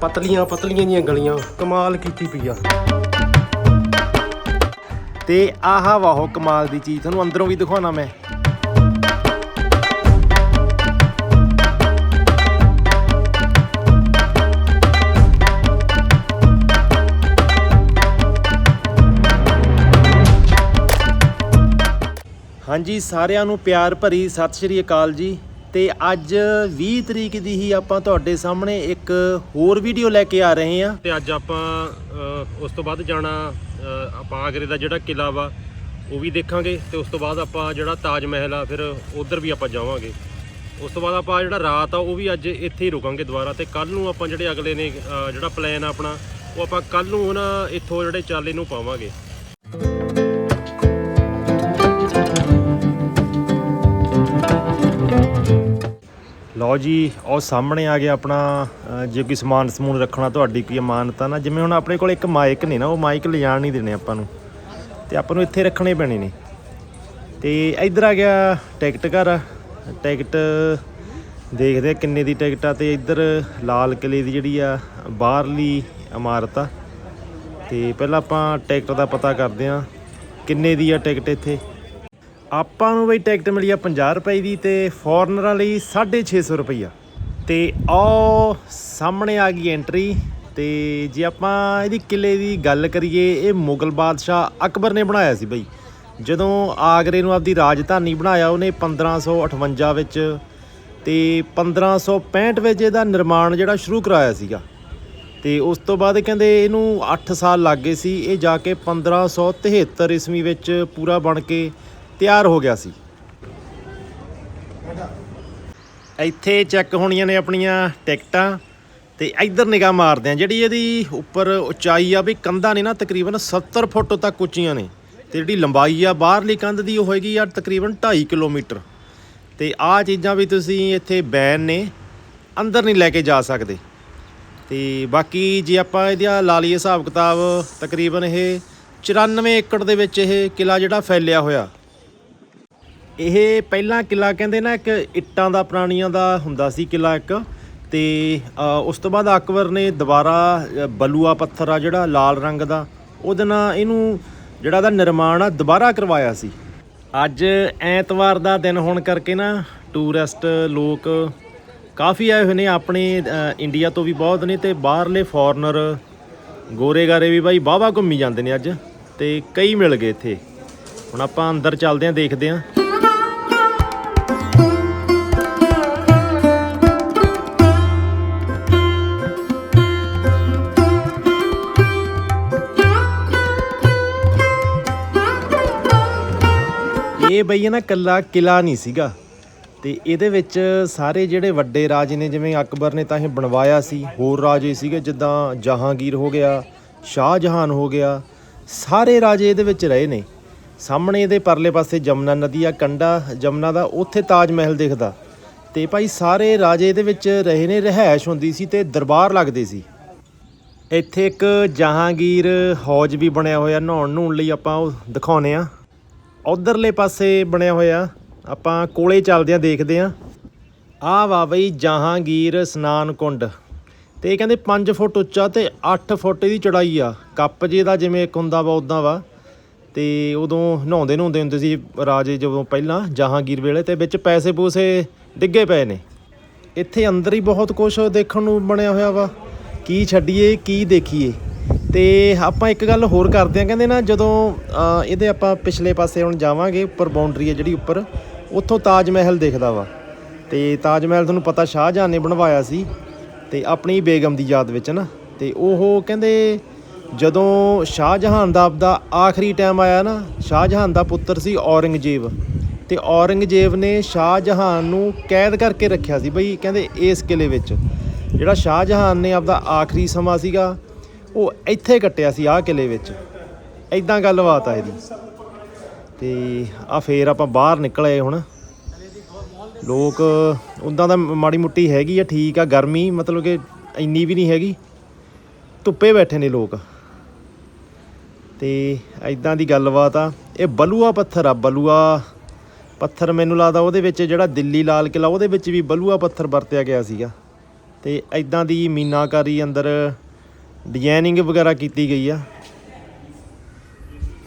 ਪਤਲੀਆਂ ਪਤਲੀਆਂ ਜੀਆਂ ਗਲੀਆਂ, ਕਮਾਲ ਕੀਤੀ ਪਈ ਆ। ਤੇ ਆਹਾ ਵਾਹੋ ਕਮਾਲ ਦੀ ਚੀਜ਼, ਤੁਹਾਨੂੰ ਅੰਦਰੋਂ ਵੀ ਦਿਖਾਉਣਾ ਮੈਂ। ਹਾਂਜੀ, ਸਾਰਿਆਂ ਨੂੰ ਪਿਆਰ ਭਰੀ ਸਤਿ ਸ਼੍ਰੀ ਅਕਾਲ ਜੀ। ਤੇ ਅੱਜ 20 ਤਰੀਕ ਦੀ ਹੀ ਆਪਾਂ ਤੁਹਾਡੇ ਸਾਹਮਣੇ ਇੱਕ ਹੋਰ ਵੀਡੀਓ ਲੈ ਕੇ ਆ ਰਹੇ ਹਾਂ। ਤੇ ਅੱਜ ਆਪਾਂ ਉਸ ਤੋਂ ਬਾਅਦ ਜਾਣਾ ਆਪਾਂ ਆਗਰੇ ਦਾ ਜਿਹੜਾ ਕਿਲਾ ਵਾ, ਉਹ ਵੀ ਦੇਖਾਂਗੇ ਤੇ ਉਸ ਤੋਂ ਬਾਅਦ ਆਪਾਂ ਜਿਹੜਾ ਤਾਜ ਮਹਿਲ ਆ, ਫਿਰ ਉਧਰ ਵੀ ਆਪਾਂ ਜਾਵਾਂਗੇ। ਉਸ ਤੋਂ ਬਾਅਦ ਆਪਾਂ ਜਿਹੜਾ ਰਾਤ ਆ, ਉਹ ਵੀ ਅੱਜ ਇੱਥੇ ਹੀ ਰੁਕਾਂਗੇ ਦੁਬਾਰਾ ਤੇ ਕੱਲ ਨੂੰ ਆਪਾਂ ਜਿਹੜੇ ਅਗਲੇ ਨੇ ਜਿਹੜਾ ਪਲਾਨ ਆ ਆਪਣਾ, ਉਹ ਆਪਾਂ ਕੱਲ ਨੂੰ ਨਾ ਇੱਥੋਂ ਜਿਹੜੇ ਚਾਲੇ ਨੂੰ ਪਾਵਾਂਗੇ। ਲਓ ਜੀ ਉਹ ਸਾਹਮਣੇ ਆ ਗਿਆ ਆਪਣਾ ਅ, ਜੇ ਕੋਈ ਸਮਾਨ ਸਮੂਨ ਰੱਖਣਾ ਤੁਹਾਡੀ ਕੋਈ ਅਮਾਨਤਾ ਨਾ ਜਿਵੇਂ ਹੁਣ ਆਪਣੇ ਕੋਲ ਇੱਕ ਮਾਈਕ ਨੇ ਨਾ ਉਹ ਮਾਈਕ ਲਿਜਾਣ ਨਹੀਂ ਦੇਣੇ ਆਪਾਂ ਨੂੰ। ਤੇ ਆਪਾਂ ਨੂੰ ਇੱਥੇ ਰੱਖਣੇ ਪੈਣੇ ਨੇ। ਤੇ ਇੱਧਰ ਆ ਗਿਆ ਟਿਕਟ ਘਰ। ਟਿਕਟ ਦੇਖਦੇ ਕਿੰਨੇ ਦੀ ਟਿਕਟ ਆ ਤੇ ਇੱਧਰ ਲਾਲ ਕਿਲੇ ਦੀ ਜਿਹੜੀ ਆ ਬਾਹਰਲੀ ਇਮਾਰਤ ਆ। ਤੇ ਪਹਿਲਾਂ ਆਪਾਂ ਟਿਕਟ ਦਾ ਪਤਾ ਕਰਦੇ ਆ ਕਿੰਨੇ ਦੀ ਆ ਟਿਕਟ ਇੱਥੇ। ਆਪਾਂ ਨੂੰ ਬਈ ਟਿਕਟ ਮਿਲੀ ਆ 50 ਰੁਪਏ ਦੀ ਤੇ ਫੋਰਨਰਾਂ ਲਈ 650 ਰੁਪਈਆ। ਤੇ ਉਹ ਸਾਹਮਣੇ ਆ ਗਈ ਐਂਟਰੀ ਤੇ ਜੇ ਆਪਾਂ ਇਹਦੀ ਕਿਲੇ ਦੀ ਗੱਲ ਕਰੀਏ, ਇਹ ਮੁਗਲ ਬਾਦਸ਼ਾਹ ਅਕਬਰ ਨੇ ਬਣਾਇਆ ਸੀ ਬਈ। ਜਦੋਂ ਆਗਰੇ ਨੂੰ ਆਪਦੀ ਰਾਜਧਾਨੀ ਬਣਾਇਆ, ਉਹਨੇ 1558 ਵਿੱਚ ਤੇ 1565 ਵਿੱਚ ਇਹਦਾ ਨਿਰਮਾਣ ਜਿਹੜਾ ਸ਼ੁਰੂ ਕਰਾਇਆ ਸੀਗਾ। ਤੇ ਉਸ ਤੋਂ ਬਾਅਦ ਕਹਿੰਦੇ ਇਹਨੂੰ 8 ਸਾਲ ਲੱਗ ਗਏ ਸੀ, ਇਹ ਜਾ ਕੇ 1573 ਈਸਵੀ ਵਿੱਚ ਪੂਰਾ ਬਣ ਕੇ ਤਿਆਰ ਹੋ ਗਿਆ ਸੀ। ਇੱਥੇ ਚੈੱਕ ਹੋਣੀਆਂ ਨੇ ਆਪਣੀਆਂ ਟਿਕਟਾਂ ਤੇ ਇੱਧਰ ਨਿਗਾਹ ਮਾਰਦੇ ਆ ਜਿਹੜੀ ਇਹਦੀ ਉੱਪਰ ਉਚਾਈ ਆ ਵੀ ਕੰਧਾਂ ਨੇ ਨਾ ਤਕਰੀਬਨ 70 ਫੁੱਟ ਤੱਕ ਉੱਚੀਆਂ ਨੇ ਤੇ ਜਿਹੜੀ ਲੰਬਾਈ ਆ ਬਾਹਰਲੀ ਕੰਧ ਦੀ ਉਹ ਹੋਏਗੀ ਆ ਤਕਰੀਬਨ 2.5 ਕਿਲੋਮੀਟਰ। ਤੇ ਆਹ ਚੀਜ਼ਾਂ ਵੀ ਤੁਸੀਂ ਇੱਥੇ ਬੈਨ ਨੇ ਅੰਦਰ ਨਹੀਂ ਲੈ ਕੇ ਜਾ ਸਕਦੇ। ਤੇ ਬਾਕੀ ਜੇ ਆਪਾਂ ਇਹਦਾ ਲਾ ਲਈਏ ਹਿਸਾਬ ਕਿਤਾਬ ਤਕਰੀਬਨ ਇਹ 94 ਏਕੜ ਦੇ ਵਿੱਚ ਇਹ ਕਿਲਾ ਜਿਹੜਾ ਫੈਲਿਆ ਹੋਇਆ। ਇਹ ਪਹਿਲਾਂ ਕਿਲਾ ਕਹਿੰਦੇ ਨਾ ਇੱਕ ਇੱਟਾਂ ਦਾ ਪੁਰਾਣੀਆਂ ਦਾ ਹੁੰਦਾ ਸੀ ਕਿਲਾ ਇੱਕ ਤੇ ਉਸ ਤੋਂ ਬਾਅਦ ਅਕਬਰ ਨੇ ਦੁਬਾਰਾ ਅ, ਬਲੂਆ ਪੱਥਰ ਆ ਜਿਹੜਾ ਲਾਲ ਰੰਗ ਦਾ ਉਹਦੇ ਨਾਲ ਇਹਨੂੰ ਜਿਹੜਾ ਦਾ ਨਿਰਮਾਣ ਆ ਦੁਬਾਰਾ ਕਰਵਾਇਆ ਸੀ। ਅੱਜ ਐਤਵਾਰ ਦਾ ਦਿਨ ਹੋਣ ਕਰਕੇ ਨਾ ਟੂਰਿਸਟ ਲੋਕ ਕਾਫੀ ਆਏ ਹੋਏ ਨੇ ਆਪਣੇ ਇੰਡੀਆ ਤੋਂ ਵੀ ਬਹੁਤ ਨੇ ਤੇ ਬਾਹਰਲੇ ਫੋਰਨਰ ਗੋਰੇਗਾਰੇ ਵੀ ਬਾਈ ਵਾਹਵਾ ਘੁੰਮੀ ਜਾਂਦੇ ਨੇ ਅੱਜ ਤੇ ਕਈ ਮਿਲ ਗਏ ਇੱਥੇ। ਹੁਣ ਆਪਾਂ ਅੰਦਰ ਚੱਲਦੇ ਆਂ ਦੇਖਦੇ ਆਂ ਇਹ ਬਈ ਨਾ ਕੱਲਾ ਕਿਲਾ ਨਹੀਂ ਸੀਗਾ। ਤੇ ਇਹਦੇ ਵਿੱਚ ਸਾਰੇ ਜਿਹੜੇ ਵੱਡੇ ਰਾਜੇ ਨੇ, ਜਿਵੇਂ ਅਕਬਰ ਨੇ ਤਾਂ ਇਹ ਬਣਵਾਇਆ ਸੀ, ਹੋਰ ਰਾਜੇ ਸੀਗੇ, ਜਿੱਦਾਂ ਜਹਾਂਗੀਰ ਹੋ ਗਿਆ, ਸ਼ਾਹਜਹਾਨ ਹੋ ਗਿਆ, ਸਾਰੇ ਰਾਜੇ ਇਹਦੇ ਵਿੱਚ ਰਹੇ ਨੇ। ਸਾਹਮਣੇ ਇਹਦੇ ਪਰਲੇ ਪਾਸੇ ਜਮਨਾ ਨਦੀ ਆ, ਕੰਡਾ ਜਮਨਾ ਦਾ, ਉੱਥੇ ਤਾਜ ਮਹਿਲ ਦਿਖਦਾ। ਤੇ ਭਾਈ ਸਾਰੇ ਰਾਜੇ ਇਹਦੇ ਵਿੱਚ ਰਹੇ ਨੇ ਰਹਿائش ਹੁੰਦੀ ਸੀ ਤੇ ਦਰਬਾਰ ਲੱਗਦੇ ਸੀ। ਇੱਥੇ ਇੱਕ ਜਹਾਂਗੀਰ ਹੌਜ ਵੀ ਬਣਿਆ ਹੋਇਆ ਨਹਾਉਣ ਨੂੰ ਲਈ ਆਪਾਂ ਉਹ ਦਿਖਾਉਨੇ ਆ ਉਧਰਲੇ ਪਾਸੇ ਬਣਿਆ ਹੋਇਆ। ਆਪਾਂ ਕੋਲੇ ਚੱਲਦੇ ਆ ਦੇਖਦੇ ਆ ਆਹ ਵਾ ਬਈ ਜਹਾਂਗੀਰ ਸਨਾਨ ਕੁੰਡ। ਤੇ ਇਹ ਕਹਿੰਦੇ 5 ਫੁੱਟ ਉੱਚਾ ਤੇ 8 ਫੁੱਟ ਦੀ ਚੜਾਈ ਆ। ਕੱਪ ਜੇ ਦਾ ਜਿਵੇਂ ਇੱਕ ਹੁੰਦਾ ਵਾ ਉਦਾਂ ਵਾ। ਤੇ ਉਦੋਂ ਨਹਾਉਂਦੇ ਨਹਾਉਂਦੇ ਹੁੰਦੇ ਸੀ ਰਾਜੇ ਜਦੋਂ ਪਹਿਲਾਂ ਜਹਾਂਗੀਰ ਵੇਲੇ ਤੇ ਵਿੱਚ ਪੈਸੇ ਪੂਸੇ ਡਿੱਗੇ ਪਏ ਨੇ। ਇੱਥੇ ਅੰਦਰ ਹੀ ਬਹੁਤ ਕੁਝ ਦੇਖਣ ਨੂੰ ਬਣਿਆ ਹੋਇਆ ਵਾ। ਕੀ ਛੱਡੀਏ, ਕੀ ਦੇਖੀਏ। ਤੇ ਆਪਾਂ ਇੱਕ ਗੱਲ ਹੋਰ ਕਰਦੇ ਆ ਕਹਿੰਦੇ ਨਾ ਜਦੋਂ ਇਹਦੇ ਆਪਾਂ ਪਿਛਲੇ ਪਾਸੇ ਹੁਣ ਜਾਵਾਂਗੇ, ਉੱਪਰ ਬਾਉਂਡਰੀ ਹੈ ਜਿਹੜੀ ਉੱਪਰ, ਉੱਥੋਂ ਤਾਜ ਮਹਿਲ ਦਿਖਦਾ ਵਾ। ਤੇ ਤਾਜ ਮਹਿਲ ਤੁਹਾਨੂੰ ਪਤਾ ਸ਼ਾਹਜਹਾਨ ਨੇ ਬਣਵਾਇਆ ਸੀ, ਤੇ ਆਪਣੀ ਬੇਗਮ ਦੀ ਯਾਦ ਵਿੱਚ ਨਾ, ਤੇ ਉਹ ਕਹਿੰਦੇ ਜਦੋਂ ਸ਼ਾਹਜਹਾਨ ਦਾ ਆਪਦਾ ਆਖਰੀ ਟਾਈਮ ਆਇਆ ਨਾ ਸ਼ਾਹਜਹਾਨ ਦਾ ਪੁੱਤਰ ਸੀ ਔਰੰਗਜ਼ੇਬ, ਤੇ ਔਰੰਗਜ਼ੇਬ ਨੇ ਸ਼ਾਹਜਹਾਨ ਨੂੰ ਕੈਦ ਕਰਕੇ ਰੱਖਿਆ ਸੀ ਬਈ, ਕਹਿੰਦੇ ਇਸ ਕਿਲੇ ਵਿੱਚ। ਜਿਹੜਾ ਸ਼ਾਹਜਹਾਨ ਨੇ ਆਪਦਾ ਆਖਰੀ ਸਮਾਂ ਸੀਗਾ ਉਹ ਇੱਥੇ ਕੱਟਿਆ ਸੀ ਆਹ ਕਿਲੇ ਵਿੱਚ। ਐਦਾਂ ਗੱਲਬਾਤ ਆ ਇਹਦੀ। ਤੇ ਆ ਫੇਰ ਆਪਾਂ ਬਾਹਰ ਨਿਕਲੇ ਹੁਣ। ਲੋਕ ਉਦਾਂ ਦਾ ਮਾੜੀ ਮੁੱਟੀ ਹੈਗੀ ਆ, ਠੀਕ ਆ, ਗਰਮੀ ਮਤਲਬ ਕਿ ਇੰਨੀ ਵੀ ਨਹੀਂ ਹੈਗੀ। ਧੁੱਪੇ ਬੈਠੇ ਨੇ ਲੋਕ। ਤੇ ਐਦਾਂ ਦੀ ਗੱਲਬਾਤ ਆ। ਇਹ ਬਲੂਆ ਪੱਥਰ ਆ, ਬਲੂਆ ਪੱਥਰ ਮੈਨੂੰ ਲੱਗਦਾ ਉਹਦੇ ਵਿੱਚ ਜਿਹੜਾ ਦਿੱਲੀ ਲਾਲ ਕਿਲਾ ਉਹਦੇ ਵਿੱਚ ਵੀ ਬਲੂਆ ਪੱਥਰ ਵਰਤਿਆ ਗਿਆ ਸੀਗਾ। ਤੇ ਐਦਾਂ ਦੀ ਮੀਨਾਕਾਰੀ ਅੰਦਰ ਡਿਜ਼ਾਈਨਿੰਗ ਵਗੈਰਾ ਕੀਤੀ ਗਈ ਆ।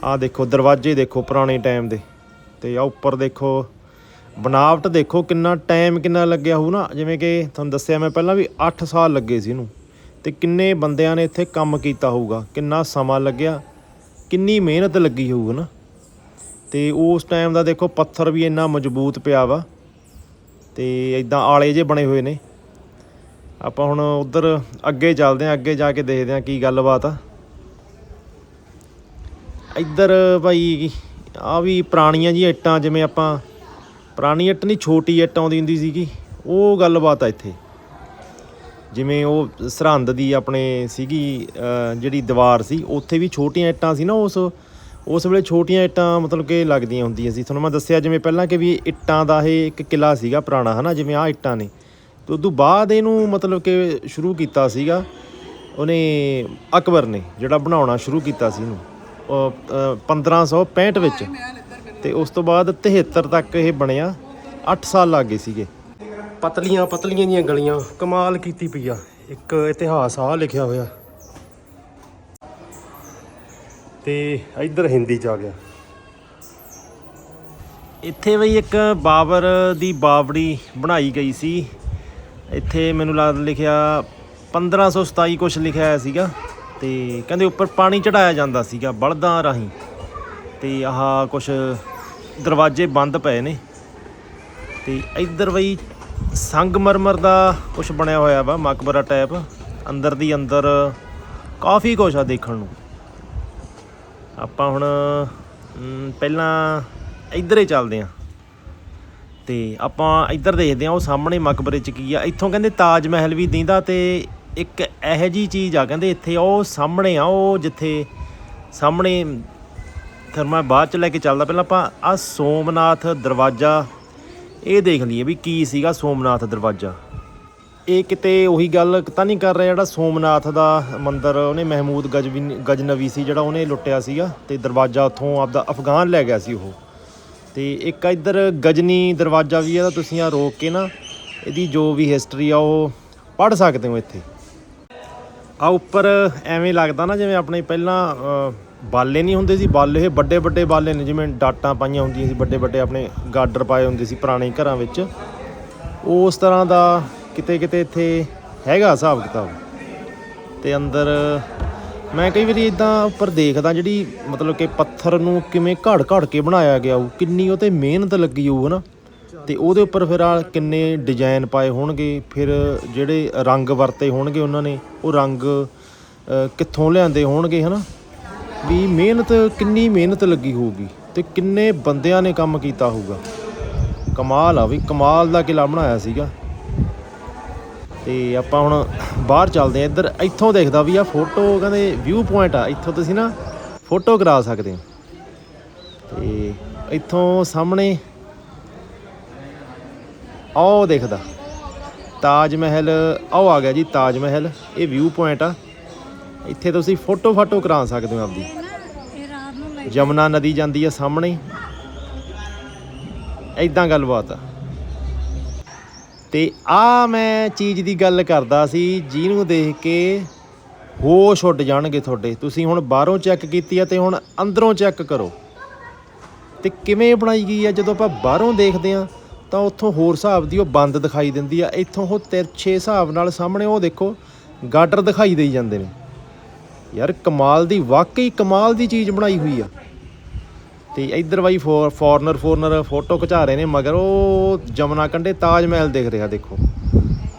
ਆ ਦੇਖੋ, ਦਰਵਾਜ਼ੇ ਦੇਖੋ ਪੁਰਾਣੇ ਟਾਈਮ ਦੇ। ਤੇ ਆ ਉੱਪਰ ਦੇਖੋ, ਬਣਾਵਟ ਦੇਖੋ ਕਿੰਨਾ ਟਾਈਮ ਕਿੰਨਾ ਲੱਗਿਆ ਹੋਊ ਨਾ। ਜਿਵੇਂ ਕਿ ਤੁਹਾਨੂੰ ਦੱਸਿਆ ਮੈਂ ਪਹਿਲਾਂ ਵੀ 8 ਸਾਲ ਲੱਗੇ ਸੀ ਇਹਨੂੰ। ਤੇ ਕਿੰਨੇ ਬੰਦਿਆਂ ਨੇ ਇੱਥੇ ਕੰਮ ਕੀਤਾ ਹੋਊਗਾ। ਕਿੰਨਾ ਸਮਾਂ ਲੱਗਿਆ, ਕਿੰਨੀ ਮਿਹਨਤ ਲੱਗੀ ਹੋਊ ਨਾ। ਤੇ ਉਸ ਟਾਈਮ ਦਾ ਦੇਖੋ ਪੱਥਰ ਵੀ ਇੰਨਾ ਮਜ਼ਬੂਤ ਪਿਆ ਵਾ। ਤੇ ਇਦਾਂ ਆਲੇ ਜੇ ਬਣੇ ਹੋਏ ਨੇ। ਆਪਾਂ ਹੁਣ ਉਧਰ ਅੱਗੇ ਚੱਲਦੇ ਆਂ ਅੱਗੇ ਜਾ ਕੇ ਦੇਖਦੇ ਆਂ ਕੀ ਗੱਲਬਾਤ ਆ। ਇੱਧਰ ਭਾਈ ਆ ਵੀ ਪੁਰਾਣੀਆਂ ਜੀ ਇੱਟਾਂ, ਜਿਵੇਂ ਆਪਾਂ ਪੁਰਾਣੀ ਇੱਟ ਨਹੀਂ, ਛੋਟੀ ਇੱਟ ਆਉਂਦੀ ਹੁੰਦੀ ਸੀਗੀ, ਉਹ ਗੱਲਬਾਤ ਆ ਇੱਥੇ। ਜਿਵੇਂ ਉਹ ਸਰਹੰਦ ਦੀ ਆਪਣੇ ਸੀਗੀ ਜਿਹੜੀ ਦੀਵਾਰ ਸੀ, ਉੱਥੇ ਵੀ ਛੋਟੀਆਂ ਇੱਟਾਂ ਸੀ ਨਾ ਉਸ ਉਸ ਵੇਲੇ ਛੋਟੀਆਂ ਇੱਟਾਂ ਮਤਲਬ ਕਿ ਲੱਗਦੀਆਂ ਹੁੰਦੀਆਂ ਸੀ। ਤੁਹਾਨੂੰ ਮੈਂ ਦੱਸਿਆ ਜਿਵੇਂ ਪਹਿਲਾਂ ਕਿ ਵੀ ਇੱਟਾਂ ਦਾ ਇਹ ਇੱਕ ਕਿਲਾ ਸੀਗਾ ਪੁਰਾਣਾ, ਹਨਾ, ਜਿਵੇਂ ਆਹ ਇੱਟਾਂ ਨੇ। ਤੇ ਉਦੋਂ ਬਾਅਦ ਇਹਨੂੰ ਮਤਲਬ ਕਿ ਸ਼ੁਰੂ ਕੀਤਾ ਸੀਗਾ ਉਹਨੇ ਅਕਬਰ ਨੇ ਜਿਹੜਾ ਬਣਾਉਣਾ ਸ਼ੁਰੂ ਕੀਤਾ ਸੀ ਇਹਨੂੰ ਉਹ, ਅਹ, 1565 ਵਿੱਚ। ਤੇ ਉਸ ਤੋਂ ਬਾਅਦ 73 ਤੱਕ ਇਹ ਬਣਿਆ 8 ਸਾਲ ਲੱਗ ਗਏ ਸੀਗੇ। ਪਤਲੀਆਂ ਪਤਲੀਆਂ ਦੀਆਂ ਗਲੀਆਂ ਕਮਾਲ ਕੀਤੀ ਪਈ ਆ ਇੱਕ ਇਤਿਹਾਸ ਆ ਲਿਖਿਆ ਹੋਇਆ। ਤੇ ਇੱਧਰ ਹਿੰਦੀ ਚ ਆ ਗਿਆ। ਇੱਥੇ ਬਈ ਇੱਕ ਬਾਬਰ ਦੀ ਬਾਵੜੀ ਬਣਾਈ ਗਈ ਸੀ। ਇੱਥੇ ਮੈਨੂੰ ਲੱਗਦਾ ਲਿਖਿਆ 1527 ਕੁਛ ਲਿਖਿਆ ਹੋਇਆ ਸੀਗਾ ਤੇ ਕਹਿੰਦੇ ਉੱਪਰ ਪਾਣੀ ਚੜਾਇਆ ਜਾਂਦਾ ਸੀਗਾ ਬਲਦਾਂ ਰਾਹੀਂ ਤੇ ਆਹ ਕੁਛ ਦਰਵਾਜ਼ੇ ਬੰਦ ਪਏ ਨੇ ਤੇ ਇੱਧਰ ਬਈ ਸੰਗਮਰਮਰ ਦਾ ਕੁਛ ਬਣਿਆ ਹੋਇਆ ਵਾ, ਮਕਬਰਾ ਟਾਈਪ ਅੰਦਰ ਦੀ ਅੰਦਰ ਕਾਫੀ ਕੁਛ ਆ ਦੇਖਣ ਨੂੰ। ਆਪਾਂ ਹੁਣ ਪਹਿਲਾਂ ਇੱਧਰ ਹੀ ਚੱਲਦੇ ਆਂ। ਤੇ ਆਪਾਂ ਇੱਧਰ ਦੇਖਦੇ ਆਂ ਉਹ ਸਾਹਮਣੇ ਮਕਬਰੇ 'ਚ ਕੀ ਆ। ਇੱਥੋਂ ਕਹਿੰਦੇ ਤਾਜ ਮਹਿਲ ਵੀ ਦਿੰਦਾ ਤੇ ਇੱਕ ਇਹੋ ਜੀ ਚੀਜ਼ ਆ, ਕਹਿੰਦੇ ਇੱਥੇ ਉਹ ਸਾਹਮਣੇ ਆ, ਉਹ ਜਿੱਥੇ ਸਾਹਮਣੇ ਫਿਰ ਮੈਂ ਬਾਅਦ ਚ ਲੈ ਕੇ ਚੱਲਦਾ। ਪਹਿਲਾਂ ਆਪਾਂ ਆ ਸੋਮਨਾਥ ਦਰਵਾਜ਼ਾ, ਇਹ ਦੇਖ ਲਈਏ ਵੀ ਕੀ ਸੀਗਾ ਸੋਮਨਾਥ ਦਰਵਾਜ਼ਾ। ਇਹ ਕਿਤੇ ਉਹੀ ਗੱਲ ਤਾਂ ਨਹੀਂ ਕਰ ਰਿਹਾ ਜਿਹੜਾ ਸੋਮਨਾਥ ਦਾ ਮੰਦਿਰ, ਉਹਨੇ ਮਹਿਮੂਦ ਗਜਵੀ, ਗਜਨਵੀ ਸੀ ਜਿਹੜਾ ਉਹਨੇ ਲੁੱਟਿਆ ਸੀਗਾ ਤੇ ਦਰਵਾਜ਼ਾ ਉੱਥੋਂ ਆਪਦਾ ਅਫਗਾਨ ਲੈ ਗਿਆ ਸੀ ਉਹ। ਤੇ ਇੱਕ ਇੱਧਰ ਗਜਨੀ ਦਰਵਾਜ਼ਾ ਵੀ ਇਹਦਾ ਤੁਸੀਂ ਆ ਰੋਕ ਕੇ ਨਾ ਇਹਦੀ ਜੋ ਵੀ ਹਿਸਟਰੀ ਆ ਉਹ ਪੜ੍ਹ ਸਕਦੇ ਹੋ ਇੱਥੇ। ਆ ਉੱਪਰ ਐਵੇਂ ਲੱਗਦਾ ਨਾ ਜਿਵੇਂ ਆਪਣੇ ਪਹਿਲਾਂ ਬਾਲੇ ਨਹੀਂ ਹੁੰਦੇ ਸੀ, ਬਾਲੇ ਇਹ ਵੱਡੇ ਵੱਡੇ ਬਾਲੇ ਨੇ, ਜਿਵੇਂ ਡਾਟਾਂ ਪਾਈਆਂ ਹੁੰਦੀਆਂ ਸੀ, ਵੱਡੇ ਵੱਡੇ ਆਪਣੇ ਗਾਰਡਰ ਪਾਏ ਹੁੰਦੇ ਸੀ ਪੁਰਾਣੇ ਘਰਾਂ ਵਿੱਚ। ਉਸ ਤਰ੍ਹਾਂ ਦਾ ਕਿਤੇ ਕਿਤੇ ਇੱਥੇ ਹੈਗਾ ਹਿਸਾਬ ਕਿਤਾਬ। ਤੇ ਅੰਦਰ ਮੈਂ ਕਈ ਵਾਰੀ ਇਦਾਂ ਉੱਪਰ ਦੇਖਦਾ ਜਿਹੜੀ ਮਤਲਬ ਕਿ ਪੱਥਰ ਨੂੰ ਕਿਵੇਂ ਘੜ ਘੜ ਕੇ ਬਣਾਇਆ ਗਿਆ ਉਹ ਕਿੰਨੀ ਉਹ ਤੇ ਮਿਹਨਤ ਲੱਗੀ ਹੋਊ, ਹਨਾ? ਤੇ ਉਹਦੇ ਉੱਪਰ ਫਿਰ ਆ ਕਿੰਨੇ ਡਿਜ਼ਾਈਨ ਪਾਏ ਹੋਣਗੇ, ਫਿਰ ਜਿਹੜੇ ਰੰਗ ਵਰਤੇ ਹੋਣਗੇ ਉਹਨਾਂ ਨੇ, ਉਹ ਰੰਗ ਕਿੱਥੋਂ ਲਿਆਂਦੇ ਹੋਣਗੇ, ਹਨਾ? ਵੀ ਮਿਹਨਤ, ਕਿੰਨੀ ਮਿਹਨਤ ਲੱਗੀ ਹੋਊਗੀ ਤੇ ਕਿੰਨੇ ਬੰਦਿਆਂ ਨੇ ਕੰਮ ਕੀਤਾ ਹੋਊਗਾ। ਕਮਾਲ ਆ ਵੀ, ਕਮਾਲ ਦਾ ਕਿਲਾ ਬਣਾਇਆ ਸੀਗਾ। ਤੇ ਆਪਾਂ ਹੁਣ ਬਾਹਰ ਚੱਲਦੇ ਆ ਇੱਧਰ ਇੱਥੋਂ ਦੇਖਦਾ ਵੀ ਆ ਫੋਟੋ ਕਹਿੰਦੇ ਵਿਊ ਪੁਆਇੰਟ ਆ। ਇੱਥੋਂ ਤੁਸੀਂ ਨਾ ਫੋਟੋ ਕਰਾ ਸਕਦੇ ਹੋ। ਤੇ ਇੱਥੋਂ ਸਾਹਮਣੇ ਆਹ ਦੇਖਦਾ। ਤਾਜ ਮਹਿਲ ਆਹ ਆ ਗਿਆ ਜੀ ਤਾਜ ਮਹਿਲ। ਇਹ ਵਿਊ ਪੁਆਇੰਟ ਆ। ਇੱਥੇ ਤੁਸੀਂ ਫੋਟੋ ਫਾਟੋ ਕਰਾ ਸਕਦੇ ਹੋ ਆਪਦੀ। ਇਹ ਰਾਤ ਨੂੰ ਲੈ ਯਮੁਨਾ ਨਦੀ ਜਾਂਦੀ ਆ ਸਾਹਮਣੇ। ਐਦਾਂ ਗੱਲਬਾਤ ਆ। ਤੇ ਆ ਮੈਂ ਚੀਜ਼ ਦੀ ਗੱਲ ਕਰਦਾ ਸੀ, ਜਿਹਨੂੰ ਦੇਖ ਕੇ ਹੋਸ਼ ਉੱਡ ਜਾਣਗੇ ਤੁਹਾਡੇ। ਤੁਸੀਂ ਹੁਣ ਬਾਹਰੋਂ ਚੈੱਕ ਕੀਤੀ ਆ ਤੇ ਹੁਣ ਅੰਦਰੋਂ ਚੈੱਕ ਕਰੋ। ਤੇ ਕਿਵੇਂ ਬਣਾਈ ਗਈ ਆ? ਜਦੋਂ ਆਪਾਂ ਬਾਹਰੋਂ ਦੇਖਦੇ ਆ, ਤਾਂ ਉੱਥੋਂ ਹੋਰ ਹਿਸਾਬ ਦੀ ਉਹ ਬੰਦ ਦਿਖਾਈ ਦਿੰਦੀ ਆ। ਇੱਥੋਂ ਉਹ ਤਿਰਛੇ ਹਿਸਾਬ ਨਾਲ ਸਾਹਮਣੇ ਉਹ ਦੇਖੋ, ਗਾਡਰ ਦਿਖਾਈ ਦੇਈ ਜਾਂਦੇ ਨੇ। ਯਾਰ ਕਮਾਲ ਦੀ, ਵਾਕਈ ਕਮਾਲ ਦੀ ਚੀਜ਼ ਬਣਾਈ ਹੋਈ ਆ। ਤੇ ਇੱਧਰ ਬਾਈ ਫੋਰ ਫੋਰਨਰ ਫੋਰਨਰ ਫੋਟੋ ਖਿਚਾ ਰਹੇ ਨੇ, ਮਗਰ ਉਹ ਜਮਨਾ ਕੰਢੇ ਤਾਜ ਮਹਿਲ ਦਿਖ ਰਿਹਾ, ਦੇਖੋ।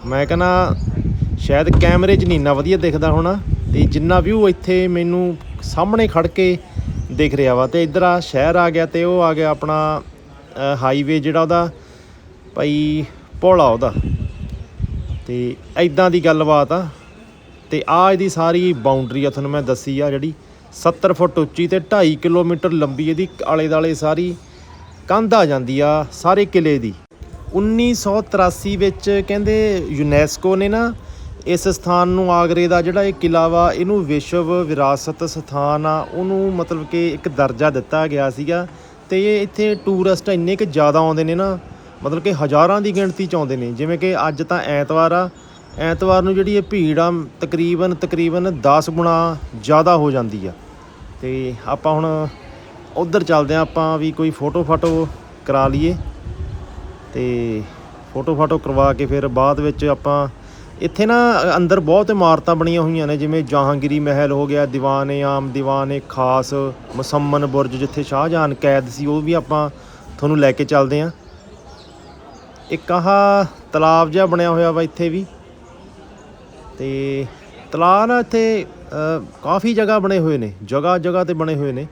ਮੈਂ ਕਹਿੰਦਾ, ਸ਼ਾਇਦ ਕੈਮਰੇ 'ਚ ਨਹੀਂ ਇੰਨਾ ਵਧੀਆ ਦਿਖਦਾ ਹੋਣਾ, ਤੇ ਜਿੰਨਾ ਵਿਊ ਇੱਥੇ ਮੈਨੂੰ ਸਾਹਮਣੇ ਖੜ ਕੇ ਦਿਖ ਰਿਹਾ ਵਾ, ਤੇ ਇੱਧਰ ਆ ਸ਼ਹਿਰ ਆ ਗਿਆ ਤੇ ਉਹ ਆ ਗਿਆ ਆਪਣਾ ਹਾਈਵੇ ਜਿਹੜਾ ਉਹਦਾ, ਭਾਈ ਪੁਲ ਉਹਦਾ। ਤੇ ਐਦਾਂ ਦੀ ਗੱਲਬਾਤ ਆ, ਤੇ ਆ ਇਹਦੀ ਸਾਰੀ ਬਾਉਂਡਰੀ ਆ, ਤੁਹਾਨੂੰ ਮੈਂ ਦੱਸੀ ਆ ਜਿਹੜੀ। 70 ਫੁੱਟ ਉੱਚੀ ਤੇ 2.5 ਕਿਲੋਮੀਟਰ ਲੰਬੀ ਇਹਦੀ ਆਲੇ ਦਾਲੇ ਸਾਰੀ ਕੰਧ ਆ ਜਾਂਦੀ ਆ ਸਾਰੇ ਕਿਲੇ ਦੀ। 1983 ਵਿੱਚ ਕਹਿੰਦੇ ਯੂਨੈਸਕੋ ਨੇ ਨਾ ਇਸ ਸਥਾਨ ਨੂੰ ਆਗਰੇ ਦਾ ਜਿਹੜਾ ਇਹ ਕਿਲਾ ਵਾ, ਇਹਨੂੰ ਵਿਸ਼ਵ ਵਿਰਾਸਤ ਸਥਾਨ ਆ, ਉਹਨੂੰ ਮਤਲਬ ਕਿ ਇੱਕ ਦਰਜਾ ਦਿੱਤਾ ਗਿਆ ਸੀਗਾ। ਤੇ ਇਹ ਇੱਥੇ ਟੂਰਿਸਟ ਇੰਨੇ ਕਿ ਜ਼ਿਆਦਾ ਆਉਂਦੇ ਨੇ ਨਾ, ਮਤਲਬ ਕਿ ਹਜ਼ਾਰਾਂ ਦੀ ਗਿਣਤੀ ਚ ਆਉਂਦੇ ਨੇ। ਜਿਵੇਂ ਕਿ ਅੱਜ ਤਾਂ ਐਤਵਾਰ ਆ ਐਤਵਾਰ ਨੂੰ ਜਿਹੜੀ ਇਹ ਭੀੜ ਆ, ਤਕਰੀਬਨ ਤਕਰੀਬਨ 10 ਗੁਣਾ ਜ਼ਿਆਦਾ ਹੋ ਜਾਂਦੀ ਆ। ਤੇ ਆਪਾਂ ਹੁਣ ਉਧਰ ਚੱਲਦੇ ਆ, ਆਪਾਂ ਵੀ ਕੋਈ ਫੋਟੋ ਫਾਟੋ ਕਰਾ ਲਈਏ। ਤੇ ਫੋਟੋ ਫਾਟੋ ਕਰਵਾ ਕੇ ਫਿਰ ਬਾਅਦ ਵਿੱਚ ਆਪਾਂ ਇੱਥੇ ਨਾ ਅੰਦਰ ਬਹੁਤ ਇਮਾਰਤਾਂ ਬਣੀਆਂ ਹੋਈਆਂ ਨੇ, ਜਿਵੇਂ ਜਹਾਂਗੀਰੀ ਮਹਿਲ ਹੋ ਗਿਆ ਦੀਵਾਨ-ਏ ਆਮ ਦੀਵਾਨ-ਏ ਖਾਸ, ਮੁਸੰਮਨ ਬੁਰਜ ਜਿੱਥੇ ਸ਼ਾਹਜਹਾਨ ਕੈਦ ਸੀ, ਉਹ ਵੀ ਆਪਾਂ ਤੁਹਾਨੂੰ ਲੈ ਕੇ ਚੱਲਦੇ ਆਂ। ਇੱਕ ਆਹ ਤਲਾਬ ਜਿਹਾ ਬਣਿਆ ਹੋਇਆ ਵਾ ਇੱਥੇ ਵੀ। ਤੇ ਤਲਾਅ ਨਾ ਇੱਥੇ ਕਾਫੀ ਜਗ੍ਹਾ ਬਣੇ ਹੋਏ ਨੇ, ਜਗ੍ਹਾ ਜਗ੍ਹਾ ਤੇ ਬਣੇ ਹੋਏ ਨੇ।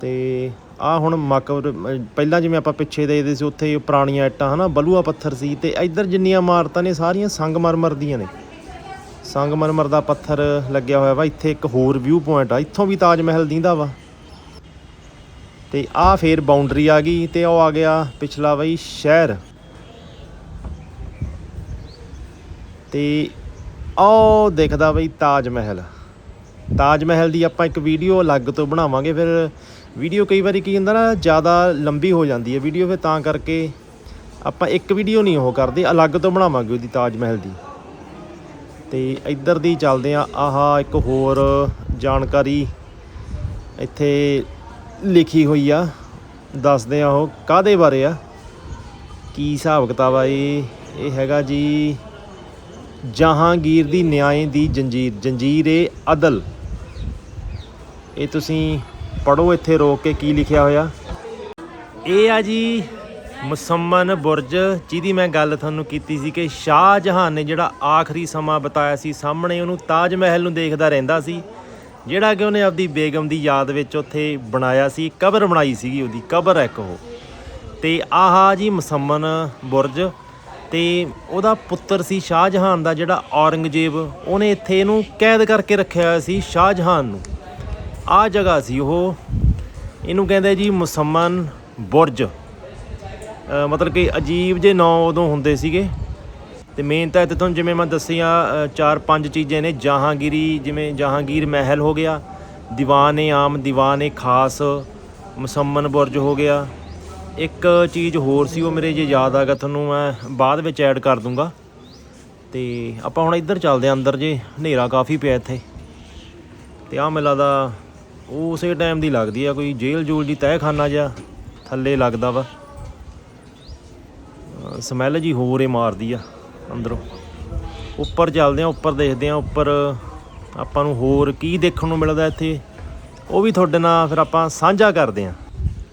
ਤੇ ਆ ਹੁਣ ਮਕਬਰ ਪਹਿਲਾਂ ਜਿਵੇਂ ਆਪਾਂ ਪਿੱਛੇ ਦੇਖਦੇ ਸੀ, ਉੱਥੇ ਪੁਰਾਣੀਆਂ ਇੱਟਾਂ, ਹਨਾ, ਬਲੂਆ ਪੱਥਰ ਸੀ, ਤੇ ਇੱਧਰ ਜਿੰਨੀਆਂ ਇਮਾਰਤਾਂ ਨੇ, ਸਾਰੀਆਂ ਸੰਗਮਰਮਰ ਦੀਆਂ ਨੇ। ਸੰਗਮਰਮਰ ਦਾ ਪੱਥਰ ਲੱਗਿਆ ਹੋਇਆ ਵਾ, ਇੱਥੇ ਇੱਕ ਹੋਰ ਵਿਊ ਪੁਆਇੰਟ ਆ, ਇੱਥੋਂ ਵੀ ਤਾਜ ਮਹਿਲ ਦਿੰਦਾ ਵਾ। ਤੇ ਆ ਫੇਰ ਬਾਉਂਡਰੀ ਆ ਗਈ, ਤੇ ਉਹ ਆ ਗਿਆ ਪਿਛਲਾ ਬਈ ਸ਼ਹਿਰ। ਤੇ ਉਹ ਦਿਖਦਾ ਬਈ ਤਾਜ ਮਹਿਲ। ਤਾਜ ਮਹਿਲ ਦੀ ਆਪਾਂ ਇੱਕ ਵੀਡੀਓ ਅਲੱਗ ਤੋਂ ਬਣਾਵਾਂਗੇ, ਫਿਰ ਵੀਡੀਓ ਕਈ ਵਾਰੀ ਕੀ ਹੁੰਦਾ ਨਾ, ਜ਼ਿਆਦਾ ਲੰਬੀ ਹੋ ਜਾਂਦੀ ਹੈ ਵੀਡੀਓ, ਫਿਰ ਤਾਂ ਕਰਕੇ ਆਪਾਂ ਇੱਕ ਵੀਡੀਓ ਨਹੀਂ ਉਹ ਕਰਦੇ, ਅਲੱਗ ਤੋਂ ਬਣਾਵਾਂਗੇ ਉਹਦੀ ਤਾਜ ਮਹਿਲ ਦੀ। ਤੇ ਇੱਧਰ ਦੀ ਚੱਲਦੇ ਆ ਆਹ ਇੱਕ ਹੋਰ ਜਾਣਕਾਰੀ ਇੱਥੇ ਲਿਖੀ ਹੋਈ ਆ, ਦੱਸਦੇ ਆ ਉਹ ਕਾਦੇ ਬਾਰੇ ਆ। ਕੀ ਹਿਸਾਬ ਕਿਤਾਬ ਆ ਇਹ? ਇਹ ਹੈਗਾ ਜੀ ਜਹਾਂਗੀਰ ਦੀ ਨਿਆਂ ਦੀ ਜੰਜੀਰ। ਜੰਜੀਰ ਏ ਅਦਲ। ਇਹ ਤੁਸੀਂ ਪੜੋ ਇੱਥੇ ਰੋਕ ਕੇ ਕੀ ਲਿਖਿਆ ਹੋਇਆ। ਇਹ ਆ ਜੀ ਮੁਸੰਮਨ ਬੁਰਜ, ਜਿਹਦੀ ਮੈਂ ਗੱਲ ਤੁਹਾਨੂੰ ਕੀਤੀ ਸੀ ਕਿ ਸ਼ਾਹ ਜਹਾਨ ਨੇ ਜਿਹੜਾ ਆਖਰੀ ਸਮਾਂ ਬਤਾਇਆ ਸੀ, ਸਾਹਮਣੇ ਉਹਨੂੰ ਤਾਜ ਮਹਿਲ ਨੂੰ ਦੇਖਦਾ ਰਹਿੰਦਾ ਸੀ, ਜਿਹੜਾ ਕਿ ਉਹਨੇ ਆਪਦੀ ਬੇਗਮ ਦੀ ਯਾਦ ਵਿੱਚ ਉੱਥੇ ਬਣਾਇਆ ਸੀ, ਕਬਰ ਬਣਾਈ ਸੀਗੀ ਉਹਦੀ, ਕਬਰ ਹੈ ਇੱਕ ਉਹ। ਤੇ ਆਹ ਜੀ ਮੁਸੰਮਨ ਬੁਰਜ ਤੇ ਉਹਦਾ ਪੁੱਤਰ ਸੀ ਸ਼ਾਹਜਹਾਨ ਦਾ ਜਿਹੜਾ ਔਰੰਗਜ਼ੇਬ, ਉਹਨੇ ਇੱਥੇ ਇਹਨੂੰ ਕੈਦ ਕਰਕੇ ਰੱਖਿਆ ਹੋਇਆ ਸੀ ਸ਼ਾਹਜਹਾਨ ਨੂੰ। ਆਹ ਜਗ੍ਹਾ ਸੀ ਉਹ। ਇਹਨੂੰ ਕਹਿੰਦੇ ਜੀ ਮੁਸੰਮਨ ਬੁਰਜ। ਮਤਲਬ ਕਿ ਅਜੀਬ ਜੇ ਨਾਂ ਉਦੋਂ ਹੁੰਦੇ ਸੀਗੇ। ਤੇ ਮੇਨ ਤਾਂ ਇੱਥੇ ਤੁਹਾਨੂੰ ਜਿਵੇਂ ਮੈਂ ਦੱਸਿਆ ਚਾਰ ਪੰਜ ਚੀਜ਼ਾਂ ਨੇ, ਜਹਾਂਗੀਰੀ, ਜਿਵੇਂ ਜਹਾਂਗੀਰ ਮਹਿਲ ਹੋ ਗਿਆ ਦੀਵਾਨ-ਏ ਆਮ ਦੀਵਾਨ-ਏ ਖਾਸ, ਮੁਸੰਮਨ ਬੁਰਜ ਹੋ ਗਿਆ। ਇੱਕ ਚੀਜ਼ ਹੋਰ ਸੀ, ਉਹ ਮੇਰੇ ਜੇ ਯਾਦ ਆ ਗਿਆ, ਤੁਹਾਨੂੰ ਮੈਂ ਬਾਅਦ ਵਿੱਚ ਐਡ ਕਰ ਦੂੰਗਾ। ਤੇ ਆਪਾਂ ਹੁਣ ਇੱਧਰ ਚੱਲਦੇ ਆਂ, ਅੰਦਰ ਜੇ ਹਨੇਰਾ ਕਾਫੀ ਪਿਆ ਇੱਥੇ। ਤੇ ਆਹ ਮੈਨੂੰ ਲੱਗਦਾ ਉਸੇ ਟਾਈਮ ਦੀ ਲੱਗਦੀ ਆ, ਕੋਈ ਜੇਲ੍ਹ ਜੂਲ ਦੀ ਤਹਿਖਾਨਾ ਜਿਹਾ ਥੱਲੇ ਲੱਗਦਾ ਵਾ। ਸਮੈਲ ਜੀ ਹੋਰ ਹੀ ਮਾਰਦੀ ਆ ਅੰਦਰੋਂ। ਉੱਪਰ ਚੱਲਦੇ ਆ, ਉੱਪਰ ਦੇਖਦੇ ਆ, ਉੱਪਰ ਆਪਾਂ ਨੂੰ ਹੋਰ ਕੀ ਦੇਖਣ ਨੂੰ ਮਿਲਦਾ ਇੱਥੇ। ਉਹ ਵੀ ਤੁਹਾਡੇ ਨਾਲ ਫਿਰ ਆਪਾਂ ਸਾਂਝਾ ਕਰਦੇ ਆ।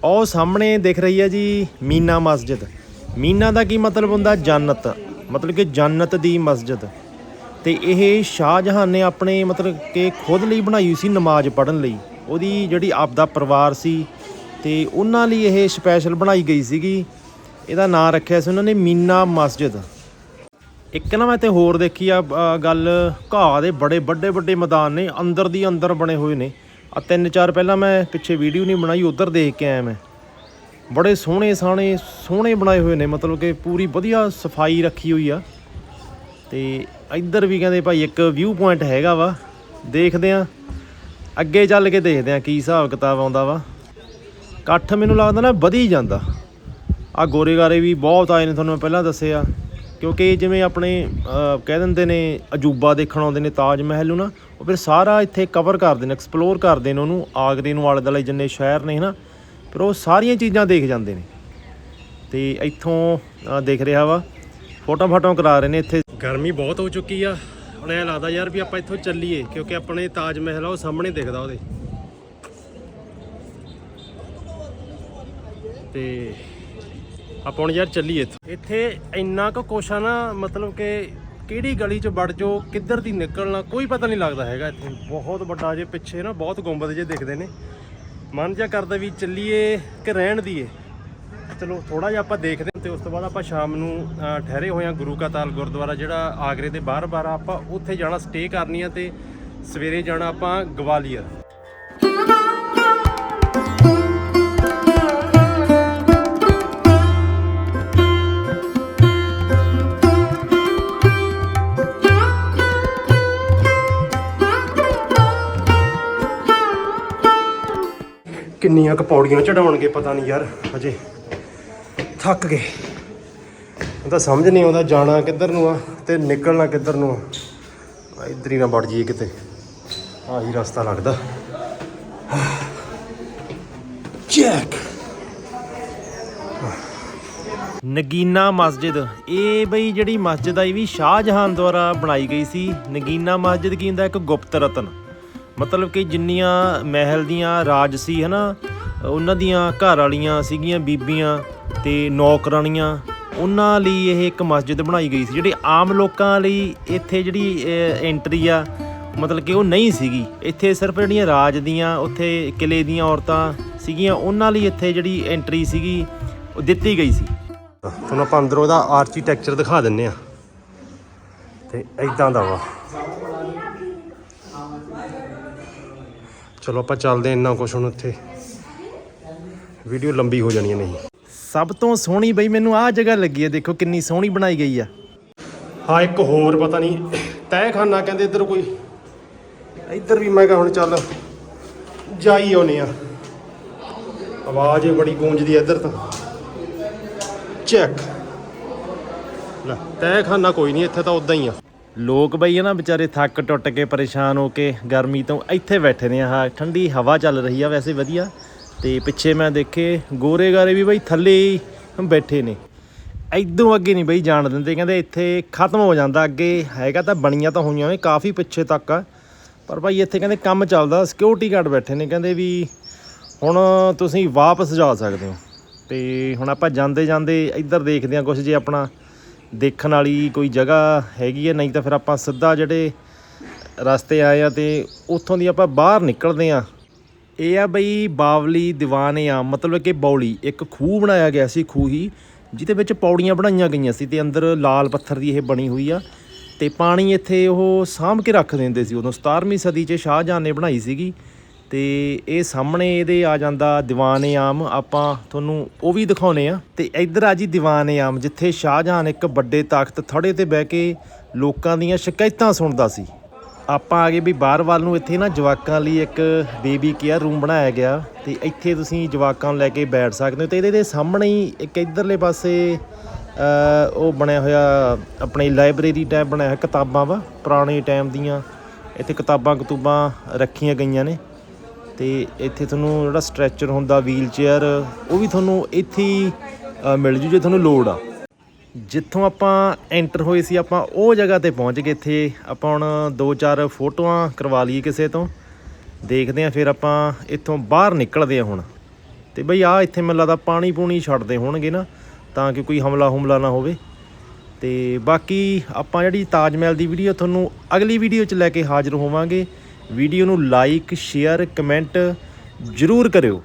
ਉਹ ਸਾਹਮਣੇ ਦਿਖ ਰਹੀ ਹੈ ਜੀ ਮੀਨਾ ਮਸਜਿਦ। ਮੀਨਾ ਦਾ ਕੀ ਮਤਲਬ ਹੁੰਦਾ? ਜੰਨਤ। ਮਤਲਬ ਕਿ ਜੰਨਤ ਦੀ ਮਸਜਿਦ। ਤੇ ਇਹ ਸ਼ਾਹਜਹਾਨ ਨੇ ਆਪਣੇ ਮਤਲਬ ਕਿ ਖੁਦ ਲਈ ਬਣਾਈ ਸੀ ਨਮਾਜ਼ ਪੜ੍ਹਨ ਲਈ। ਉਹਦੀ ਜਿਹੜੀ ਆਪਦਾ ਪਰਿਵਾਰ ਸੀ ਤੇ ਉਹਨਾਂ ਲਈ ਇਹ ਸਪੈਸ਼ਲ ਬਣਾਈ ਗਈ ਸੀਗੀ। ਇਹਦਾ ਨਾਮ ਰੱਖਿਆ ਸੀ ਉਹਨਾਂ ਨੇ ਮੀਨਾ ਮਸਜਿਦ। ਇੱਕ ਨਾ ਮੈਂ ਤੇ ਹੋਰ ਦੇਖੀ ਆ ਗੱਲ ਘਾਹ ਦੇ ਬੜੇ ਵੱਡੇ ਵੱਡੇ ਮੈਦਾਨ ਨੇ, ਅੰਦਰ ਦੀ ਅੰਦਰ ਬਣੇ ਹੋਏ ਨੇ। ਆ ਤਿੰਨ ਚਾਰ ਪਹਿਲਾਂ ਮੈਂ ਪਿੱਛੇ ਵੀਡੀਓ ਨਹੀਂ ਬਣਾਈ, ਉਧਰ ਦੇਖ ਕੇ ਆਇਆ ਮੈਂ। ਬੜੇ ਸੋਹਣੇ ਸਾਣੇ, ਸੋਹਣੇ ਬਣਾਏ ਹੋਏ ਨੇ, ਮਤਲਬ ਕਿ ਪੂਰੀ ਵਧੀਆ ਸਫ਼ਾਈ ਰੱਖੀ ਹੋਈ ਆ। ਤੇ ਇੱਧਰ ਵੀ ਕਹਿੰਦੇ ਭਾਈ ਇੱਕ ਵਿਊ ਪੁਆਇੰਟ ਹੈਗਾ ਵਾ, ਦੇਖਦੇ ਆ। ਅੱਗੇ ਚੱਲ ਕੇ ਦੇਖਦੇ ਆ ਕੀ ਹਿਸਾਬ ਕਿਤਾਬ ਆਉਂਦਾ ਵਾ। ਇਕੱਠ ਮੈਨੂੰ ਲੱਗਦਾ ਨਾ ਵਧੀ ਜਾਂਦਾ। ਆ ਗੋਰੇਗਾਰੇ ਵੀ ਬਹੁਤ ਆਏ ਨੇ, ਤੁਹਾਨੂੰ ਮੈਂ ਪਹਿਲਾਂ ਦੱਸਿਆ। ਕਿਉਂਕਿ ਜਿਵੇਂ ਆਪਣੇ ਕਹਿ ਦਿੰਦੇ ਨੇ, ਅਜੂਬਾ ਦੇਖਣ ਆਉਂਦੇ ਨੇ ਤਾਜ ਮਹਿਲ ਨੂੰ ਨਾ, ਉਹ ਫਿਰ ਸਾਰਾ ਇੱਥੇ ਕਵਰ ਕਰਦੇ ਨੇ ਐਕਸਪਲੋਰ ਕਰਦੇ ਨੇ ਉਹਨੂੰ, ਆਗਰੇ ਨੂੰ, ਆਲੇ ਦੁਆਲੇ ਜਿੰਨੇ ਸ਼ਹਿਰ ਨੇ, ਹਨਾ, ਫਿਰ ਉਹ ਸਾਰੀਆਂ ਚੀਜ਼ਾਂ ਦੇਖ ਜਾਂਦੇ ਨੇ। ਤੇ ਇੱਥੋਂ ਦੇਖ ਰਿਹਾ ਵਾ ਫੋਟੋ ਫਾਟੋ ਕਰਾ ਰਹੇ ਨੇ ਇੱਥੇ। ਗਰਮੀ ਬਹੁਤ ਹੋ ਚੁੱਕੀ ਆ, ਹੁਣ ਐ ਲੱਗਦਾ ਯਾਰ ਵੀ ਆਪਾਂ ਇੱਥੋਂ ਚੱਲੀਏ, ਕਿਉਂਕਿ ਆਪਣੇ ਤਾਜ ਮਹਿਲ ਆ, ਉਹ ਸਾਹਮਣੇ ਦਿਖਦਾ ਉਹਦੇ। ਤੇ ਆਪਾਂ ਹੁਣ ਯਾਰ ਚੱਲੀਏ ਇੱਥੋਂ। ਇੱਥੇ ਇੰਨਾ ਕੁ ਕੁਛ ਆ ਨਾ, ਮਤਲਬ ਕਿ ਕਿਹੜੀ ਗਲੀ 'ਚ ਵੜ ਜੋ ਕਿੱਧਰ ਦੀ ਨਿਕਲਣਾ, ਕੋਈ ਪਤਾ ਨਹੀਂ ਲੱਗਦਾ ਹੈਗਾ ਇੱਥੇ। ਬਹੁਤ ਵੱਡਾ ਜੇ ਪਿੱਛੇ ਨਾ, ਬਹੁਤ ਗੁੰਬਦ ਜੇ ਦਿਖਦੇ ਨੇ। ਮਨ ਜਿਹਾ ਕਰਦਾ ਵੀ ਚੱਲੀਏ ਕਿ ਰਹਿਣ ਦੀਏ। ਚਲੋ ਥੋੜਾ ਜਿਹਾ ਆਪਾਂ ਦੇਖਦੇ ਹਾਂ ਤੇ ਉਸ ਤੋਂ ਬਾਅਦ ਆਪਾਂ ਸ਼ਾਮ ਨੂੰ ਠਹਿਰੇ ਹੋਏ ਹਾਂ ਗੁਰੂ ਕਾ ਤਾਲ ਗੁਰਦੁਆਰਾ, ਜਿਹੜਾ ਆਗਰੇ ਦੇ ਬਾਹਰ-ਬਾਹਰ ਆਪਾਂ ਉੱਥੇ ਜਾਣਾ ਸਟੇ ਕਰਨੀ ਆ ਤੇ ਸਵੇਰੇ ਜਾਣਾ ਆਪਾਂ ਗਵਾਲੀਅਰ। ਕਿੰਨੀਆਂ ਕੁ ਪੌੜੀਆਂ ਚੜਾਉਣਗੇ ਪਤਾ ਨਹੀਂ ਯਾਰ, ਹਜੇ ਥੱਕ ਗਏ। ਤਾਂ ਸਮਝ ਨਹੀਂ ਆਉਂਦਾ ਜਾਣਾ ਕਿੱਧਰ ਨੂੰ ਆ ਤੇ ਨਿਕਲਣਾ ਕਿੱਧਰ ਨੂੰ ਆ। ਇੱਧਰ ਹੀ ਨਾ ਵੜ ਜਾਈਏ ਕਿਤੇ। ਆਹੀ ਰਸਤਾ ਲੱਗਦਾ। ਚੈੱਕ। ਨਗੀਨਾ ਮਸਜਿਦ। ਇਹ ਬਈ ਜਿਹੜੀ ਮਸਜਿਦ ਆ, ਇਹ ਵੀ ਸ਼ਾਹਜਹਾਨ ਦੁਆਰਾ ਬਣਾਈ ਗਈ ਸੀ। ਨਗੀਨਾ ਮਸਜਿਦ ਕੀ ਹੁੰਦਾ? ਇੱਕ ਗੁਪਤ ਰਤਨ। ਮਤਲਬ ਕਿ ਜਿੰਨੀਆਂ ਮਹਿਲ ਦੀਆਂ ਰਾਜ ਸੀ, ਹਨਾ, ਉਹਨਾਂ ਦੀਆਂ ਘਰ ਵਾਲੀਆਂ ਸੀਗੀਆਂ, ਬੀਬੀਆਂ ਤੇ ਨੌਕਰਾਣੀਆਂ, ਉਹਨਾਂ ਲਈ ਇਹ ਇੱਕ ਮਸਜਿਦ ਬਣਾਈ ਗਈ ਸੀ, ਜਿਹੜੇ ਆਮ ਲੋਕਾਂ ਲਈ ਇੱਥੇ ਜਿਹੜੀ ਐਂਟਰੀ ਆ, ਮਤਲਬ ਕਿ ਉਹ ਨਹੀਂ ਸੀਗੀ। ਇੱਥੇ ਸਿਰਫ ਜਿਹੜੀਆਂ ਰਾਜ ਦੀਆਂ, ਉੱਥੇ ਕਿਲੇ ਦੀਆਂ ਔਰਤਾਂ ਸੀਗੀਆਂ, ਉਹਨਾਂ ਲਈ ਇੱਥੇ ਜਿਹੜੀ ਐਂਟਰੀ ਸੀਗੀ, ਉਹ ਦਿੱਤੀ ਗਈ ਸੀ। ਤੁਹਾਨੂੰ ਆਪਾਂ ਅੰਦਰੋਂ ਦਾ ਆਰਕੀਟੈਕਚਰ ਦਿਖਾ ਦਿੰਨੇ ਆ। ਤੇ ਐਦਾਂ ਦਾ ਵਾ। ਚਲੋ ਆਪਾਂ ਚੱਲਦੇ ਇੰਨਾ ਕੁਛ ਹੁਣ ਉੱਥੇ। ਵੀਡੀਓ ਲੰਬੀ ਹੋ ਜਾਣੀ ਹੈ ਨਹੀਂ। ਸਭ ਤੋਂ ਸੋਹਣੀ ਬਈ ਮੈਨੂੰ ਆਹ ਜਗ੍ਹਾ ਲੱਗੀ ਹੈ ਦੇਖੋ ਕਿੰਨੀ ਸੋਹਣੀ ਬਣਾਈ ਗਈ ਆ। ਹਾਂ ਇੱਕ ਹੋਰ ਪਤਾ ਨਹੀਂ ਤਹਿਖਾਨਾ ਕਹਿੰਦੇ ਇੱਧਰ ਕੋਈ। ਇੱਧਰ ਵੀ ਮੈਂ ਕਿਹਾ ਹੁਣ ਚੱਲ ਜਾਈ ਆਉਨੇ ਆ ਆਵਾਜ਼ ਬੜੀ ਗੂੰਜਦੀ ਇੱਧਰ ਤਾਂ। ਚੈੱਕ। ਲੈ ਤਹਿਖਾਨਾ ਕੋਈ ਨਹੀਂ ਇੱਥੇ ਤਾਂ ਉਦਾਂ ਹੀ ਆ। ਲੋਕ ਬਈ ਇਹ ਨਾ ਵਿਚਾਰੇ ਥੱਕ ਟੁੱਟ ਕੇ ਪਰੇਸ਼ਾਨ ਹੋ ਕੇ ਗਰਮੀ ਤੋਂ ਇੱਥੇ ਬੈਠੇ ਨੇ ਆਹ, ਠੰਡੀ ਹਵਾ ਚੱਲ ਰਹੀ ਆ ਵੈਸੇ ਵਧੀਆ। ਤੇ ਪਿੱਛੇ ਮੈਂ ਦੇਖੇ ਗੋਰੇ ਗਾਰੇ ਵੀ ਬਈ ਥੱਲੇ ਬੈਠੇ ਨੇ। ਇਦੋਂ ਅੱਗੇ ਨਹੀਂ ਬਈ ਜਾਣ ਦਿੰਦੇ, ਕਹਿੰਦੇ ਇੱਥੇ ਖਤਮ ਹੋ ਜਾਂਦਾ ਅੱਗੇ, ਹੈਗਾ ਤਾਂ ਬਣੀਆਂ ਤਾਂ ਹੋਈਆਂ ਨੇ, ਕਾਫੀ ਪਿੱਛੇ ਤੱਕ ਆ। ਪਰ ਭਾਈ ਇੱਥੇ ਕਹਿੰਦੇ ਕੰਮ ਚੱਲਦਾ ਸਿਕਿਉਰਿਟੀ ਗਾਰਡ ਬੈਠੇ ਨੇ, ਕਹਿੰਦੇ ਵੀ ਹੁਣ ਤੁਸੀਂ ਵਾਪਸ ਜਾ ਸਕਦੇ ਹੋ। ਤੇ ਹੁਣ ਆਪਾਂ ਜਾਂਦੇ ਜਾਂਦੇ ਇੱਧਰ ਦੇਖਦੇ ਹਾਂ ਕੁਝ ਜੇ ਆਪਣਾ ਦੇਖਣ ਵਾਲੀ ਕੋਈ ਜਗ੍ਹਾ ਹੈਗੀ ਹੈ? ਨਹੀਂ ਤਾਂ ਫਿਰ ਆਪਾਂ ਸਿੱਧਾ ਜਿਹੜੇ ਰਸਤੇ ਆਏ ਆ ਤੇ ਉੱਥੋਂ ਦੀ ਆਪਾਂ ਬਾਹਰ ਨਿਕਲਦੇ ਆ। ਇਹ ਆ ਬਈ ਬਾਵਲੀ ਦੀਵਾਨੇ ਆ, ਮਤਲਬ ਕਿ ਬੌਲੀ। ਇੱਕ ਖੂਹ ਬਣਾਇਆ ਗਿਆ ਸੀ ਖੂਹ ਹੀ ਜਿਹਦੇ ਵਿੱਚ ਪੌੜੀਆਂ ਬਣਾਈਆਂ ਗਈਆਂ ਸੀ ਤੇ ਅੰਦਰ ਲਾਲ ਪੱਥਰ ਦੀ ਇਹ ਬਣੀ ਹੋਈ ਆ ਤੇ ਪਾਣੀ ਇੱਥੇ ਉਹ ਸਾਂਭ ਕੇ ਰੱਖ ਦਿੰਦੇ ਸੀ। ਉਦੋਂ 17ਵੀਂ ਸਦੀ 'ਚ ਸ਼ਾਹਜਹਾਨ ਨੇ ਬਣਾਈ ਸੀਗੀ। ਤੇ ਇਹ ਸਾਹਮਣੇ ਇਹਦੇ ਆ ਜਾਂਦਾ ਦੀਵਾਨ ਆਮ ਆਪਾਂ ਤੁਹਾਨੂੰ ਉਹ ਵੀ ਦਿਖਾਉਨੇ ਆ। ਤੇ ਇੱਧਰ ਆ ਜੀ ਦੀਵਾਨ ਆਮ ਜਿੱਥੇ ਸ਼ਾਹਜਹਾਨ ਇੱਕ ਵੱਡੇ ਤਾਕਤ ਥੜੇ ਤੇ ਬਹਿ ਕੇ ਲੋਕਾਂ ਦੀਆਂ ਸ਼ਿਕਾਇਤਾਂ ਸੁਣਦਾ ਸੀ। ਆਪਾਂ ਆ ਗਏ ਵੀ ਬਾਹਰ ਵੱਲ ਨੂੰ, ਇੱਥੇ ਨਾ ਜਵਾਕਾਂ ਲਈ ਇੱਕ ਬੇਬੀ ਕੇਅਰ ਰੂਮ ਬਣਾਇਆ ਗਿਆ ਤੇ ਇੱਥੇ ਤੁਸੀਂ ਜਵਾਕਾਂ ਨੂੰ ਲੈ ਕੇ ਬੈਠ ਸਕਦੇ ਹੋ ਤੇ ਇਹਦੇ ਦੇ ਸਾਹਮਣੇ ਹੀ ਇੱਕ ਇਧਰਲੇ ਪਾਸੇ ਉਹ ਬਣਿਆ ਹੋਇਆ, ਆਪਣੀ ਲਾਇਬ੍ਰੇਰੀ ਟਾਈਪ ਬਣਿਆ ਹੋਇਆ, ਕਿਤਾਬਾਂ ਵਾ, ਪੁਰਾਣੇ ਟਾਈਮ ਦੀਆਂ, ਇੱਥੇ ਕਿਤਾਬਾਂ ਕਤੂਬਾਂ ਰੱਖੀਆਂ ਗਈਆਂ ਨੇ। ਤੇ ਇੱਥੇ ਤੁਹਾਨੂੰ ਜਿਹੜਾ ਸਟ੍ਰੈਚਰ ਹੁੰਦਾ ਵੀਲ ਚੇਅਰ ਉਹ ਵੀ ਤੁਹਾਨੂੰ ਇੱਥੇ ਹੀ ਮਿਲ ਜੂ ਜੇ ਤੁਹਾਨੂੰ ਲੋੜ ਆ। ਜਿੱਥੋਂ ਆਪਾਂ ਐਂਟਰ ਹੋਏ ਸੀ, ਆਪਾਂ ਉਹ ਜਗ੍ਹਾ ਤੇ ਪਹੁੰਚ ਗਏ ਇੱਥੇ। ਆਪਾਂ ਹੁਣ ਦੋ ਚਾਰ ਫੋਟੋਆਂ ਕਰਵਾ ਲਈਏ ਕਿਸੇ ਤੋਂ। ਦੇਖਦੇ ਆ ਫਿਰ ਆਪਾਂ ਇੱਥੋਂ ਬਾਹਰ ਨਿਕਲਦੇ ਆ ਹੁਣ। ਤੇ ਬਈ ਆ ਇੱਥੇ ਮੈਨੂੰ ਲੱਗਦਾ ਪਾਣੀ ਪੂਣੀ ਛੱਡਦੇ ਹੋਣਗੇ ਨਾ, ਤਾਂ ਕਿ ਕੋਈ ਹਮਲਾ ਹੁਮਲਾ ਨਾ ਹੋਵੇ। ਤੇ ਬਾਕੀ ਆਪਾਂ ਜਿਹੜੀ ਤਾਜ ਮਹਿਲ ਦੀ ਵੀਡੀਓ ਤੁਹਾਨੂੰ ਅਗਲੀ ਵੀਡੀਓ 'ਚ ਲੈ ਕੇ ਹਾਜ਼ਰ ਹੋਵਾਂਗੇ। ਵੀਡੀਓ ਨੂੰ ਲਾਈਕ ਸ਼ੇਅਰ ਕਮੈਂਟ ਜ਼ਰੂਰ ਕਰਿਓ।